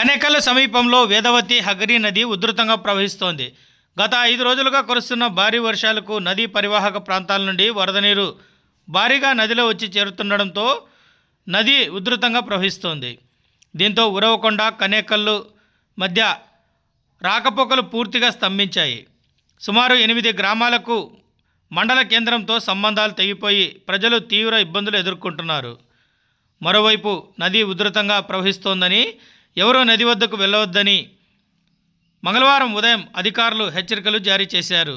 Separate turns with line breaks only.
కనేకల్ సమీపంలో వేదవతి హగరి నది ఉధృతంగా ప్రవహిస్తోంది. గత ఐదు రోజులుగా కురుస్తున్న భారీ వర్షాలకు నదీ పరివాహక ప్రాంతాల నుండి వరద నీరు భారీగా నదిలో వచ్చి చేరుతుండడంతో నది ఉధృతంగా ప్రవహిస్తోంది. దీంతో ఉరవకొండ కనేకల్లు మధ్య రాకపోకలు పూర్తిగా స్తంభించాయి. సుమారు ఎనిమిది గ్రామాలకు మండల కేంద్రంతో సంబంధాలు తెగిపోయి ప్రజలు తీవ్ర ఇబ్బందులు ఎదుర్కొంటున్నారు. మరోవైపు నది ఉధృతంగా ప్రవహిస్తోందని ఎవరూ నది వద్దకు వెళ్ళవద్దని మంగళవారం ఉదయం అధికారులు హెచ్చరికలు జారీ చేశారు.